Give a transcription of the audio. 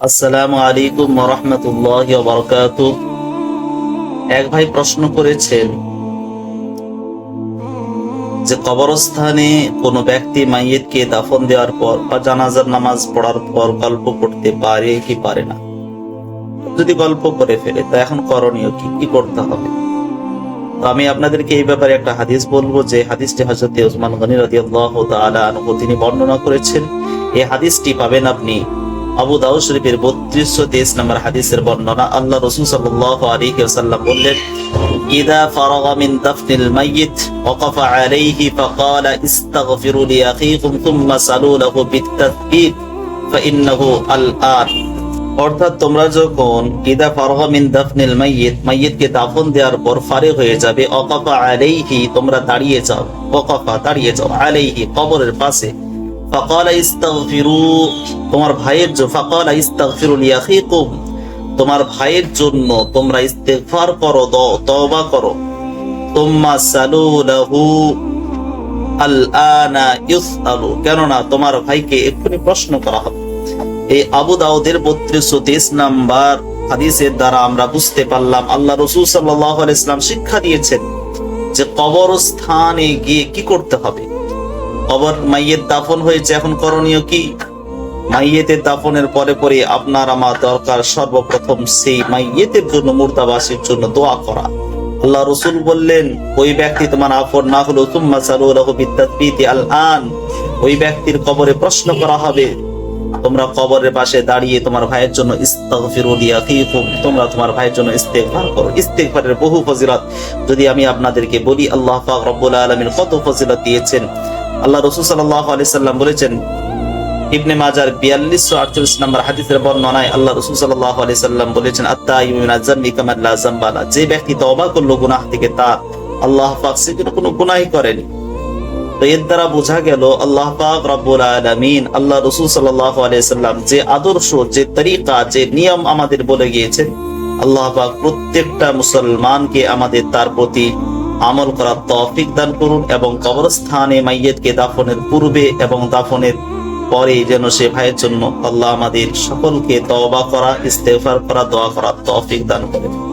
আসসালামু আলাইকুম রহমতুল্লাহ এক ভাই প্রশ্ন করেছেন যে কবরস্থানে কোন ব্যক্তি মাইয়েতকে দাফন দেওয়ার পর বা জানাজার নামাজ পড়ার পর গল্প করতে পারে কি পারে না? যদি গল্প করে ফেলে, তা এখন করণীয় কি? কি করতে হবে? তো আমি আপনাদেরকে এই ব্যাপারে একটা হাদিস বলব যে হাদিসটি হজরত উসমান গনি রাদিয়াল্লাহু তাআলা আনহু তিনি বর্ণনা করেছেন। এই হাদিসটি পাবেন আপনি আবু দাউদ শরীফের বত্রিশশো তেইশ নম্বর হাদিসের বর্ণনা আল্লাহ রসুল সাল্লাল্লাহু আলাইহি ওয়াসাল্লাম বললেন إذا فرغ من دفن الميت وقف عليه فقال استغفروا لأخيكم ثم سألوا له بالتثبيت فإنه الآن অর্থাৎ তোমরা যখন ইদা ফারগা মিন দাফনিল মাইয়িত মাইয়িতকে দাফন দেওয়ার পর ফারিগ হয়ে যাবে অকাফা আলাইহি তোমরা দাঁড়িয়ে যাও ওয়াকাফা দাঁড়িয়ে যাও আলাইহি কবরের পাশে ফাকালা ইস্তাগফিরু, তোমার ভাইয়ের জন্য, ফাকালা ইস্তাগফিরু লিআখিকুম তোমার ভাইয়ের জন্য তোমরা ইস্তেগফার করো তওবা করো। সালু লাহু আলআনা ইউসআলু, কেননা তোমার ভাইকে এক্ষুনি প্রশ্ন করা হবে। এই আবু দাউদের বত্রিশশো তেইশ নাম্বার হাদিসের দ্বারা আমরা বুঝতে পারলাম, আল্লাহ রসুল সাল্লাহ ইসলাম শিক্ষা দিয়েছেন যে কবরস্থানে গিয়ে কি করতে হবে? কবর মাইয়ের দাফন হয়েছে, এখন করণীয় কি? মাইয়েতের দাফনের পরে পরে আপনার আমার দরকার সর্বপ্রথম সেই মাইয়েতের জন্য মুর্দাবাসীর জন্য দোয়া করা। আল্লাহ রসুল বললেন, ওই ব্যক্তি তোমার আফর না হলো তুম্মা আল আন ওই ব্যক্তির কবরে প্রশ্ন করা হবে, তোমরা কবরের পাশে দাঁড়িয়ে তোমার ভাইয়ের জন্য তোমরা তোমার ভাইয়ের জন্য ইস্তেগফার করো। ইস্তেগফারের বহু ফজিলত, যদি আমি আপনাদেরকে বলি, আল্লাহ পাক রব্বুল আলামিন কত ফজিলত দিয়েছেন। আল্লাহ রাসূল সাল্লাল্লাহু আলাইহি সাল্লাম বলেছেন, ইবনে মাজার 4248 নম্বর হাদিসের বর্ণনায় আল্লাহ রাসূল সাল্লাল্লাহু আলাইহি সাল্লাম বলেছেন যে ব্যক্তি তওবা করল গুনাহ থেকে, তা আল্লাহ পাক সে যেন কোনো গুনাহই করেনি। তো এর দ্বারা বোঝা গেল, আল্লাহ পাক রব্বুল আলামিন, আল্লাহ রাসূল সাল্লাল্লাহু আলাইহি সাল্লাম যে আদর্শ, যে তরিকা, যে নিয়ম আমাদের বলে গিয়েছেন, আল্লাহ পাক প্রত্যেকটা মুসলমানকে আমাদের তার প্রতি আমল করার তৌফিক দান করুন এবং কবরস্থানে মাইয়েতকে দাফনের পূর্বে এবং দাফনের পরে যেন সে ভাইয়ের জন্য আল্লাহ আমাদের সকলকে তওবা করা ইস্তেফার করা, দোয়া করা তৌফিক দান করেন